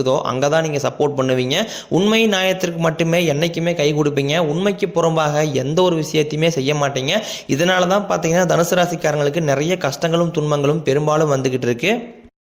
இருக்குதோ அங்கே தான் நீங்கள் சப்போர்ட் பண்ணுவீங்க. உண்மை நியாயத்திற்கு மட்டுமே என்னைக்குமே கை கொடுப்பீங்க. உண்மைக்கு புறம்பாக எந்த ஒரு விஷயத்தையுமே செய்ய மாட்டீங்க. இதனால தான் பார்த்தீங்கன்னா தனுசு ராசிக்காரங்களுக்கு நிறைய கஷ்டங்களும் துன்பங்களும் பெரும்பாலும் வந்துகிட்டு இருக்கு.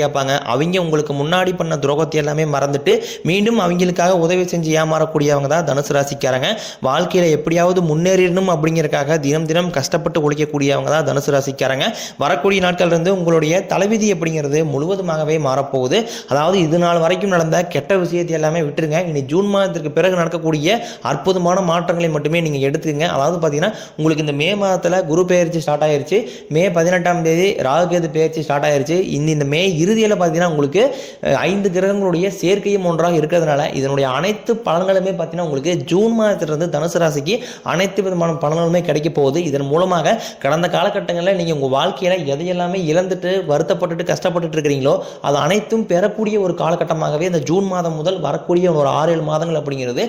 கேட்பாங்க. அவங்க உங்களுக்கு முன்னாடி பண்ண துரோகத்தை எல்லாமே மறந்துட்டு மீண்டும் அவங்களுக்காக உதவி செஞ்சு ஏமாறக்கூடியவங்க தான் தனுசு ராசிக்காரங்க. வாழ்க்கையில் எப்படியாவது முன்னேறிடணும் அப்படிங்கறக்காக தினம் தினம் கஷ்டப்பட்டு உழைக்கக்கூடியவங்க தான் தனுசு ராசிக்காரங்க. வரக்கூடிய நாட்கள் இருந்து உங்களுடைய தலைவிதி அப்படிங்கிறது முழுவதுமாகவே மாறப்போகுது. அதாவது இது நாள் வரைக்கும் நடந்த கெட்ட விஷயத்தை எல்லாமே விட்டுருங்க. இனி ஜூன் மாதத்திற்கு பிறகு நடக்கக்கூடிய அற்புதமான மாற்றங்களை மட்டுமே நீங்கள் எடுத்துக்கங்க. அதாவது பார்த்தீங்கன்னா உங்களுக்கு இந்த மே மாதத்தில் குரு பெயர்ச்சி ஸ்டார்ட் ஆயிருச்சு. மே பதினெட்டாம் தேதி ராகுகேது பெயர்ச்சி ஸ்டார்ட் ஆயிருச்சு. இந்த இந்த மே இறுதியில் பார்த்தீங்கன்னா உங்களுக்கு ஐந்து கிரகங்களுடைய சேர்க்கையும் ஒன்றாக இருக்கிறதுனால இதனுடைய அனைத்து பலன்களுமே பார்த்தீங்கன்னா உங்களுக்கு ஜூன் மாதத்திலிருந்து தனுசு ராசிக்கு அனைத்து விதமான பலன்களுமே கிடைக்க போகுது. இதன் மூலமாக கடந்த காலகட்டங்களில் நீங்கள் உங்கள் வாழ்க்கையில் எதையெல்லாமே இழந்துட்டு வருத்தப்பட்டுட்டு கஷ்டப்பட்டுட்டு இருக்கிறீங்களோ அது அனைத்தும் பெறக்கூடிய ஒரு காலகட்டமாகவே இந்த ஜூன் மாதம் முதல் வரக்கூடிய ஒரு ஆறு ஏழு மாதங்கள் அப்படிங்கிறது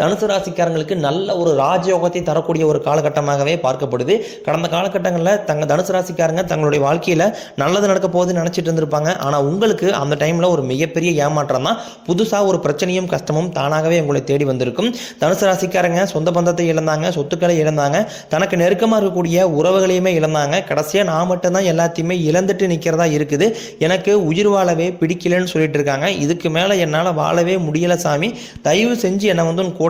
தனுசு ராசிக்காரங்களுக்கு நல்ல ஒரு ராஜயோகத்தை தரக்கூடிய ஒரு காலகட்டமாகவே பார்க்கப்படுது. கடந்த காலகட்டங்களில் தங்க தனுசு ராசிக்காரங்க தங்களுடைய வாழ்க்கையில் நல்லது நடக்க போகுதுன்னு நினச்சிட்டு இருந்திருப்பாங்க. ஆனால் உங்களுக்கு அந்த டைமில் ஒரு மிகப்பெரிய ஏமாற்றம் தான். புதுசாக ஒரு பிரச்சனையும் கஷ்டமும் தானாகவே உங்களை தேடி வந்திருக்கும். தனுசு ராசிக்காரங்க சொந்த பந்தத்தை இழந்தாங்க சொத்துக்களை இழந்தாங்க தனக்கு நெருக்கமாக இருக்கக்கூடிய உறவுகளையுமே இழந்தாங்க. கடைசியாக நான் மட்டும்தான் எல்லாத்தையுமே இழந்துட்டு நிற்கிறதா இருக்குது. எனக்கு உயிர் வாழவே பிடிக்கலன்னு சொல்லிட்டு இருக்காங்க. இதுக்கு மேலே என்னால் வாழவே முடியலை சாமி. தயவு செஞ்சு என்னை வந்து கூட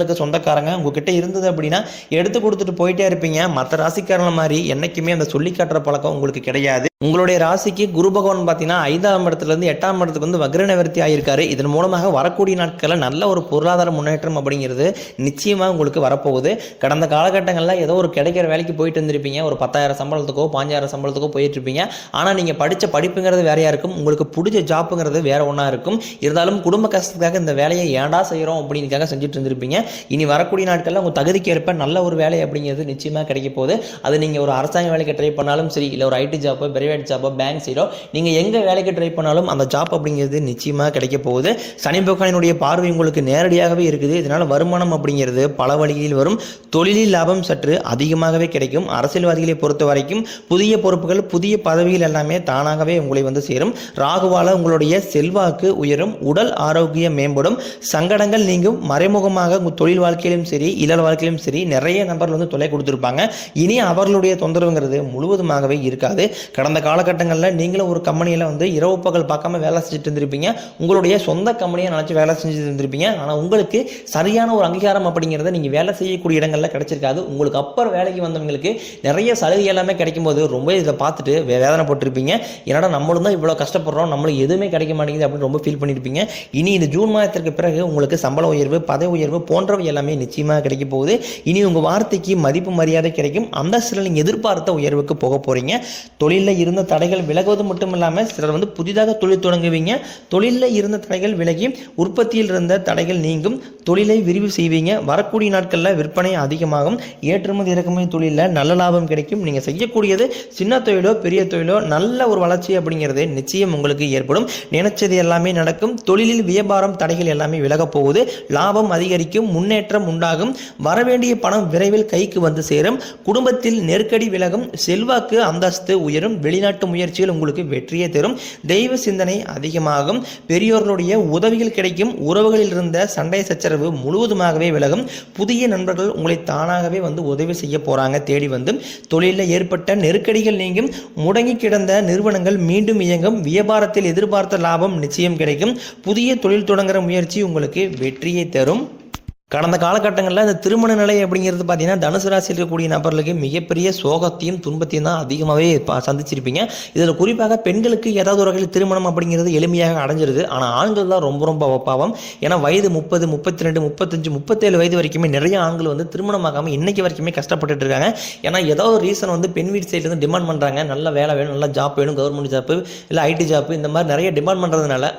கரங்களுக்கு சொந்தக்காரங்க. உங்ககிட்ட இருந்தது அப்படின்னா எடுத்து கொடுத்துட்டு போயிட்டே இருப்பீங்க. மற்ற ராசிக்காரங்களை மாதிரி என்றைக்குமே அந்த சொல்லி காட்டுற பழக்கம் உங்களுக்கு கிடையாது. உங்களுடைய ராசிக்கு குரு பகவான் பார்த்தீங்கன்னா ஐந்தாம் இடத்துலேருந்து எட்டாம் இடத்துக்கு வந்து வக்ர நிவர்த்தி ஆகியிருக்காரு இதன் மூலமாக வரக்கூடிய நாட்களில் நல்ல ஒரு பொருளாதார முன்னேற்றம் அப்படிங்கிறது நிச்சயமாக உங்களுக்கு வரப்போகுது. கடந்த காலகட்டங்களில் ஏதோ ஒரு கிடைக்கிற வேலைக்கு போயிட்டு இருந்திருப்பீங்க. ஒரு பத்தாயிரம் சம்பளத்துக்கோ பாஞ்சாயிரம் சம்பளத்துக்கோ போயிட்டு இருப்பீங்க. ஆனால் நீங்கள் படித்த படிப்புங்கிறது வேறையாக இருக்கும். உங்களுக்கு பிடிச்ச ஜாப்புங்கிறது வேற ஒன்றா இருக்கும். இருந்தாலும் குடும்ப கஷ்டத்துக்காக இந்த வேலையை ஏண்டா செய்கிறோம் அப்படிங்கிறதுக்காக செஞ்சுட்டு இருந்திருப்பீங்க. இனி வரக்கூடிய நாட்களில் உங்கள் தகுதிக்கு ஏற்ப நல்ல ஒரு வேலை அப்படிங்கிறது நிச்சயமாக கிடைக்க போகுது. அது நீங்கள் ஒரு அரசாங்க வேலைக்கு ட்ரை பண்ணாலும் சரி இல்லை ஒரு ஐடி ஜாப்போ பிரைவேட் ஜாப்போ பேங்க் சைடோ நீங்கள் எங்கே வேலைக்கு ட்ரை பண்ணாலும் அந்த ஜாப் அப்படிங்கிறது நிச்சயமாக கிடைக்க போகுது. சனி பகவானினுடைய பார்வை உங்களுக்கு நேரடியாகவே இருக்குது. இதனால் வருமானம் அப்படிங்கிறது பல வழியில் வரும். தொழிலில் லாபம் சற்று அதிகமாகவே கிடைக்கும். அரசியல்வாதிகளை பொறுத்த வரைக்கும் புதிய பொறுப்புகள் புதிய பதவிகள் எல்லாமே தானாகவே உங்களை வந்து சேரும். ராகுவால உங்களுடைய செல்வாக்கு உயரும். உடல் ஆரோக்கியம் மேம்படும். சங்கடங்கள் நீங்கும். மறைமுகமாக உங்கள் தொழில் வாழ்க்கையிலும் சரி இல்லற வாழ்க்கையிலும் சரி நிறைய நபர்கள் வந்து தொலை கொடுத்துருப்பாங்க. இனி அவர்களுடைய தொந்தரவுங்கிறது முழுவதுமாகவே இருக்காது. கடந்த காலகட்டங்களில் நீங்களும் ஒரு கம்பெனியில் வந்து இரவு பகல் பார்க்காம வேலை செஞ்சுட்டு இருந்திருப்பீங்க. உங்களுடைய சொந்த கம்பெனியை நினச்சி வேலை செஞ்சுட்டு இருந்திருப்பீங்க. ஆனால் உங்களுக்கு சரியான ஒரு அங்கீகாரம் அப்படிங்கிறத நீங்கள் வேலை செய்யக்கூடிய இடங்களில் கிடைச்சிருக்காது. உங்களுக்கு அப்புறம் வேலைக்கு வந்தவங்களுக்கு நிறைய சலுகை எல்லாமே கிடைக்கும் போது ரொம்ப இதை பார்த்துட்டு வேதனை போட்டிருப்பீங்க என்னடா நம்மளும் தான் இவ்வளோ கஷ்டப்படுறோம். நம்மளுக்கு எதுவுமே கிடைக்க மாட்டேங்குது அப்படின்னு ரொம்ப ஃபீல் பண்ணியிருப்பீங்க இனி இந்த ஜூன் மாதத்திற்கு பிறகு உங்களுக்கு சம்பள உயர்வு பதவி உயர்வு போன போன்றவை எல்லாமே நிச்சயமாக கிடைக்க போகுது. இனி உங்கள் வார்த்தைக்கு மதிப்பு மரியாதை கிடைக்கும். அந்த சிலர் நீங்கள் எதிர்பார்த்த உயர்வுக்கு போக போகிறீங்க தொழிலில் இருந்த தடைகள் விலகுவது மட்டும் இல்லாமல் சிலர் வந்து புதிதாக தொழில் தொடங்குவீங்க. தொழிலில் இருந்த தடைகள் விலகி உற்பத்தியில் இருந்த தடைகள் நீங்கும். தொழிலை விரிவு செய்வீங்க. வரக்கூடிய நாட்களில் விற்பனை அதிகமாகும். ஏற்றுமதி இறக்குமதி தொழிலில் நல்ல லாபம் கிடைக்கும். நீங்கள் செய்யக்கூடியது சின்ன தொழிலோ பெரிய தொழிலோ நல்ல ஒரு வளர்ச்சி அப்படிங்கிறது நிச்சயம் உங்களுக்கு ஏற்படும். நினைச்சது எல்லாமே நடக்கும். தொழிலில் வியாபாரம் தடைகள் எல்லாமே விலகப் போகுது. லாபம் அதிகரிக்கும். முன்னேற்றம் உண்டாகும். வரவேண்டிய பணம் விரைவில் கைக்கு வந்து சேரும். குடும்பத்தில் நெருக்கடி விலகும். செல்வாக்கு அந்தஸ்து உயரும். வெளிநாட்டு முயற்சிகள் உங்களுக்கு வெற்றியை தரும். தெய்வ சிந்தனை அதிகமாகும். பெரியோர்களுடைய உதவிகள் கிடைக்கும். உறவுகளில் இருந்த சண்டை சச்சரவு முழுவதுமாகவே விலகும். புதிய நண்பர்கள் உங்களை தானாகவே வந்து உதவி செய்ய போறாங்க தேடி வந்து. தொழிலில் ஏற்பட்ட நெருக்கடிகள் நீங்கும். முடங்கி கிடந்த நிறுவனங்கள் மீண்டும் இயங்கும். வியாபாரத்தில் எதிர்பார்த்த லாபம் நிச்சயம் கிடைக்கும். புதிய தொழில் தொடங்குற முயற்சி உங்களுக்கு வெற்றியை தரும். கடந்த காலகட்டங்களில் இந்த திருமண நிலை அப்படிங்கிறது பார்த்தீங்கன்னா தனுசு ராசியில் இருக்கக்கூடிய நபர்களுக்கு மிகப்பெரிய சோகத்தையும் துன்பத்தையும் தான் அதிகமாகவே பா சந்திச்சிருப்பீங்க. இதில் குறிப்பாக பெண்களுக்கு ஏதாவது ஒரு வகையில் திருமணம் அப்படிங்கிறது எளிமையாக அடைஞ்சிருது. ஆனால் ஆண்கள் தான் ரொம்ப ரொம்ப பாவம். ஏன்னா வயது முப்பது முப்பத்தி ரெண்டு முப்பத்தஞ்சு முப்பத்தேழு வயது வரைக்குமே நிறைய ஆண்கள் வந்து திருமணமாகாமல் இன்னைக்கு வரைக்குமே கஷ்டப்பட்டுட்டு இருக்காங்க. ஏன்னா ஏதோ ஒரு ரீசன் வந்து பெண் வீட்டு சைட்லேருந்து டிமாண்ட் பண்ணுறாங்க நல்ல வேலை வேணும் நல்ல ஜாப் வேணும் கவர்மெண்ட் ஜாப்பு இல்லை ஐடி ஜாப் இந்த மாதிரி நிறைய டிமாண்ட் பண்ணுறதுனால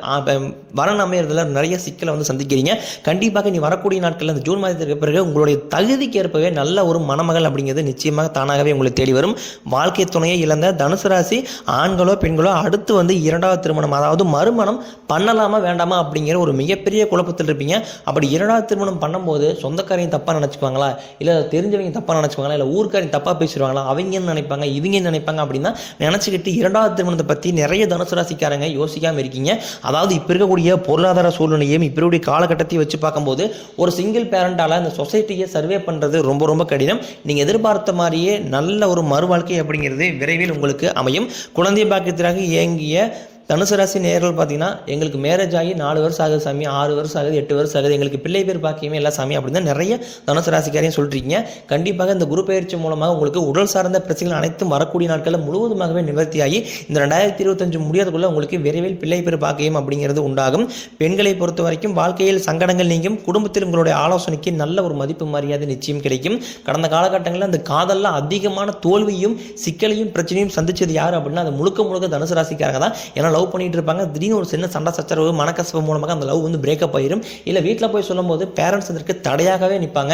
வரன் அமையறதுல நிறைய சிக்கலை வந்து சந்திக்கிறீங்க. கண்டிப்பாக நீ வரக்கூடிய நாட்கள் அந்த ஜூன் மாதத்திற்கு பிறகு உங்களுடைய தகுதிக்கு ஏற்பவே நல்ல ஒரு மணமகள் அப்படிங்கிறது நிச்சயமாக தானாகவே உங்களை தேடி வரும். வாழ்க்கை துணையை இழந்த தனுசு ராசி ஆண்களோ பெண்களோ அடுத்து வந்து இரண்டாவது திருமணம் அதாவது மறுமணம் பண்ணலாமா வேண்டாமா அப்படிங்கிற ஒரு மிகப்பெரிய குழப்பத்தில் இருப்பீங்க. அப்படி இரண்டாவது திருமணம் பண்ணும்போது சொந்தக்காரையும் தப்பாக நினச்சிக்குவாங்களா? இல்லை தெரிஞ்சவங்க தப்பாக நினச்சிக்குவாங்களா? இல்லை ஊருக்காரையும் தப்பாக பேசிடுவாங்களா? அவங்க என்ன நினைப்பாங்க இவங்க என்ன நினைப்பாங்க அப்படின்னா நினச்சிக்கிட்டு இரண்டாவது திருமணத்தை பற்றி நிறைய தனுசு ராசிக்காரங்க யோசிக்காமல் இருக்கீங்க. அதாவது இப்போ இருக்கக்கூடிய பொருளாதார சூழ்நிலையும் இப்போ இருக்கக்கூடிய காலகட்டத்தையும் வச்சு பார்க்கும்போது ஒரு சிங்கிள் பேரண்டால் அந்த சொசைட்டியை சர்வே பண்ணுறது ரொம்ப ரொம்ப கடினம். நீங்கள் எதிர்பார்த்த மாதிரியே நல்ல ஒரு மறுவாழ்க்கை அப்படிங்கிறது விரைவில் உங்களுக்கு அமையும். குழந்தை பாக்கியத்திற்காக இயங்கிய தனுசு ராசி நேர்கள் பார்த்தீங்கன்னா எங்களுக்கு மேரேஜ் ஆகி நாலு வருஷம் ஆகுது சாமி ஆறு வருஷம் ஆகுது எட்டு வருஷம் ஆகுது. எங்களுக்கு பிள்ளை பேர் பாக்கியமே இல்லை சாமி அப்படின்னு நிறைய தனுசு ராசிக்காரையும் சொல்லிருக்கீங்க கண்டிப்பாக இந்த குரு பயிற்சி மூலமாக உங்களுக்கு உடல் சார்ந்த பிரச்சனைகள் அனைத்தும் வரக்கூடிய நாட்களில் முழுவதுமாகவே நிவர்த்தியாகி இந்த ரெண்டாயிரத்தி இருபத்தஞ்சு முடியாதக்குள்ள உங்களுக்கு விரைவில் பிள்ளை பேர் பாக்கியம் அப்படிங்கிறது உண்டாகும். பெண்களை பொறுத்த வரைக்கும் வாழ்க்கையில் சங்கடங்கள் நீங்கும். குடும்பத்தில் உங்களுடைய ஆலோசனைக்கு நல்ல ஒரு மதிப்பு மரியாதை நிச்சயம் கிடைக்கும். கடந்த காலகட்டங்களில் அந்த காதலில் அதிகமான தோல்வியும் சிக்கலையும் பிரச்சனையும் சந்திச்சது யார் அப்படின்னா அது முழுக்க முழுக்க தனுசு ராசிக்காரங்க தான். ஏன்னா லவ் பண்ணிட்டு இருப்பாங்க. திடீர்னு ஒரு சின்ன சண்டை சச்சரவு மனக்கசப்பு மூலமாக அந்த லவ் வந்து பிரேக்கப் ஆயிரும். இல்லை வீட்டில் போய் சொல்லும்போது பேரண்ட்ஸ் அதற்கு தடையாகவே நிற்பாங்க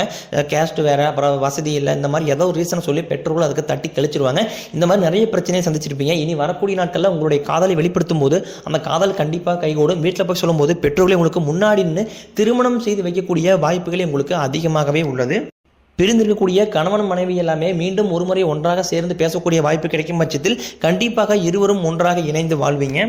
கேஸ்ட் வேற அப்புறம் வசதி இல்லை இந்த மாதிரி ஏதோ ஒரு ரீசன் சொல்லி பெற்றோர்கள் அதுக்கு தட்டி கழிச்சிருவாங்க. இந்த மாதிரி நிறைய பிரச்சனையை சந்திச்சிருப்பீங்க. இனி வரக்கூடிய நாட்களில் உங்களுடைய காதலை வெளிப்படுத்தும் போது அந்த காதல் கண்டிப்பாக கைகூடும். வீட்டில் போய் சொல்லும்போது பெற்றோர்களே உங்களுக்கு முன்னாடி நின்று திருமணம் செய்து வைக்கக்கூடிய வாய்ப்புகளே உங்களுக்கு அதிகமாகவே உள்ளது. பிரிந்திருக்கக்கூடிய கணவன் மனைவி எல்லாமே மீண்டும் ஒருமுறை ஒன்றாக சேர்ந்து பேசக்கூடிய வாய்ப்பு கிடைக்கும் பட்சத்தில் கண்டிப்பாக இருவரும் ஒன்றாக இணைந்து வாழ்வீங்க.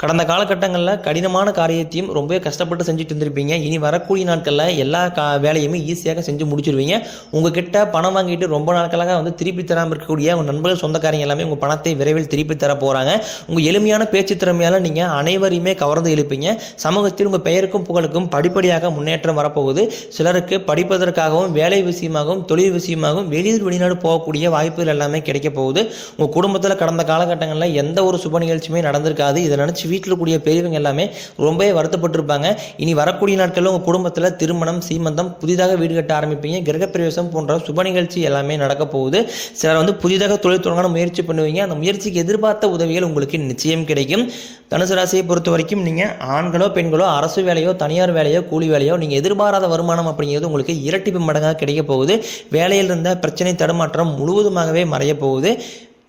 கடந்த காலகட்டங்களில் கடினமான காரியத்தையும் ரொம்பவே கஷ்டப்பட்டு செஞ்சுட்டு இருந்திருப்பீங்க. இனி வரக்கூடிய நாட்களில் எல்லா கா வேலையுமே ஈஸியாக செஞ்சு முடிச்சிருவீங்க. உங்ககிட்ட பணம் வாங்கிட்டு ரொம்ப நாட்களாக வந்து திருப்பி தராமல் இருக்கக்கூடிய உங்கள் நண்பர்கள் சொந்தக்காரங்க எல்லாமே உங்கள் பணத்தை விரைவில் திருப்பி தர போகிறாங்க உங்கள் எளிமையான பேச்சு திறமையால் நீங்கள் அனைவரையுமே கவர்ந்து எழுப்பீங்க சமூகத்தில் உங்கள் பெயருக்கும் புகழுக்கும் படிப்படியாக முன்னேற்றம் வரப்போகுது. சிலருக்கு படிப்பதற்காகவும் வேலை விஷயமாகவும் தொழில் விஷயமாகவும் வெளியூர் வெளிநாடு போகக்கூடிய வாய்ப்புகள் எல்லாமே கிடைக்க போகுது. உங்கள் குடும்பத்தில் கடந்த காலகட்டங்களில் எந்த ஒரு சுப நிகழ்ச்சியுமே நடந்திருக்காது. இதை நினச்சி வீட்டில் கூடிய பெரியவங்க எல்லாமே ரொம்பவே வருத்தப்பட்டிருப்பாங்க. இனி வரக்கூடிய நாட்களில் உங்கள் குடும்பத்தில் திருமணம் சீமந்தம் புதிதாக வீடு கட்ட ஆரம்பிப்பீங்க. கிரகப்பிரவேசம் போன்ற சுப நிகழ்ச்சி எல்லாமே நடக்க போகுது. சிலர் வந்து புதிதாக தொழில் தொடங்க முயற்சி பண்ணுவீங்க. அந்த முயற்சிக்கு எதிர்பார்த்த உதவிகள் உங்களுக்கு நிச்சயம் கிடைக்கும். தனுசு ராசியை பொறுத்த வரைக்கும் நீங்கள் ஆண்களோ பெண்களோ அரசு வேலையோ தனியார் வேலையோ கூலி வேலையோ நீங்கள் எதிர்பாராத வருமானம் அப்படிங்கிறது உங்களுக்கு இரட்டிப்பு மடங்காக கிடைக்க போகுது. வேலையில் இருந்த பிரச்சனை தடுமாற்றம் முழுவதுமாகவே மறைய போகுது.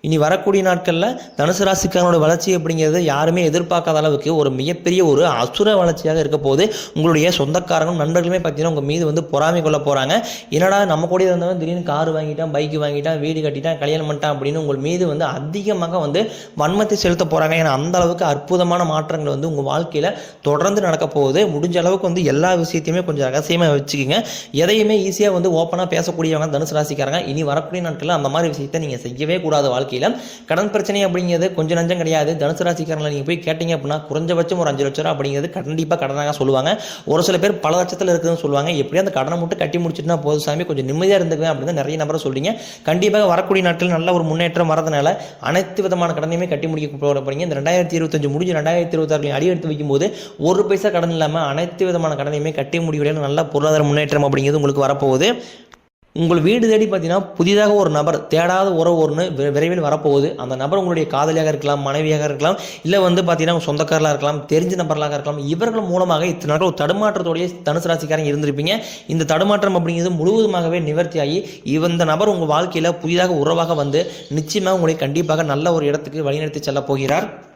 இனி வரக்கூடிய நாட்களில் தனுசு ராசிக்காரனோட வளர்ச்சி அப்படிங்கிறது யாருமே எதிர்பார்க்காத அளவுக்கு ஒரு மிகப்பெரிய ஒரு அசுர வளர்ச்சியாக இருக்க போது உங்களுடைய சொந்தக்காரங்களும் நண்பர்களுமே பார்த்தீங்கன்னா உங்கள் மீது வந்து பொறாமை கொள்ள போகிறாங்க என்னடா நம்ம கூட இருந்தவன் திடீர்னு கார் வாங்கிட்டான் பைக் வாங்கிட்டான் வீடு கட்டிட்டான் கல்யாணம் பண்ணிட்டான் அப்படின்னு உங்கள் மீது வந்து அதிகமாக வந்து வன்மத்தை செலுத்த போகிறாங்க ஏன்னா அந்த அளவுக்கு அற்புதமான மாற்றங்கள் வந்து உங்கள் வாழ்க்கையில் தொடர்ந்து நடக்க போகுது. முடிஞ்ச அளவுக்கு வந்து எல்லா விஷயத்தையுமே கொஞ்சம் ரகசியமாக வச்சுக்கோங்க. எதையுமே ஈஸியாக வந்து ஓப்பனாக பேசக்கூடியவங்க தனுசு ராசிக்காரங்க. இனி வரக்கூடிய நாட்களில் அந்த மாதிரி விஷயத்தை நீங்கள் செய்யவே கூடாது வாழ்க்கை வாழ்க்கையில் கடன் பிரச்சனை அப்படிங்கிறது கொஞ்சம் நஞ்சம் கிடையாது. தனுசு ராசிக்காரங்களை நீங்கள் போய் கேட்டீங்க அப்படின்னா குறைஞ்சபட்சம் ஒரு அஞ்சு லட்ச ரூபா அப்படிங்கிறது கண்டிப்பாக கடனாக சொல்லுவாங்க. ஒரு சில பேர் பல லட்சத்தில் இருக்குதுன்னு சொல்லுவாங்க. எப்படியும் அந்த கடனை மட்டும் கட்டி முடிச்சுட்டுனா போதும் சாமி. கொஞ்சம் நிம்மதியாக இருந்துக்குவேன் அப்படின்னு நிறைய நபரை சொல்றீங்க. கண்டிப்பாக வரக்கூடிய நாட்கள் நல்ல ஒரு முன்னேற்றம் வரதுனால அனைத்து விதமான கடனையுமே கட்டி முடிக்க போகிற இந்த ரெண்டாயிரத்தி இருபத்தஞ்சு முடிஞ்சு ரெண்டாயிரத்தி இருபத்தாறு அடி எடுத்து வைக்கும்போது ஒரு பைசா கடன் இல்லாமல் அனைத்து விதமான கடனையுமே கட்டி முடிவுடைய நல்ல பொருளாதார முன்னேற்றம் அப்படிங்கிறது உங்களுக்கு வரப்போகுது. உங்கள் வீடு தேடி பார்த்தீங்கன்னா புதிதாக ஒரு நபர் தேடாத உறவு ஒன்று வி- விரைவில் வரப்போகுது. அந்த நபர் உங்களுடைய காதலியாக இருக்கலாம் மனைவியாக இருக்கலாம் இல்லை வந்து பார்த்தீங்கன்னா சொந்தக்காரலாக இருக்கலாம் தெரிஞ்ச நபர்களாக இருக்கலாம் இவர்கள் மூலமாக இத்தனை நாட்கள் ஒரு தடுமாற்றத்தோடைய தனுசு ராசிக்காரங்க இருந்திருப்பீங்க. இந்த தடுமாற்றம் அப்படிங்கிறது முழுவதுமாகவே நிவர்த்தியாகி இந்த நபர் உங்கள் வாழ்க்கையில் புதிதாக உறவாக வந்து நிச்சயமாக உங்களை கண்டிப்பாக நல்ல ஒரு இடத்துக்கு வழிநடத்தி செல்ல போகிறார்.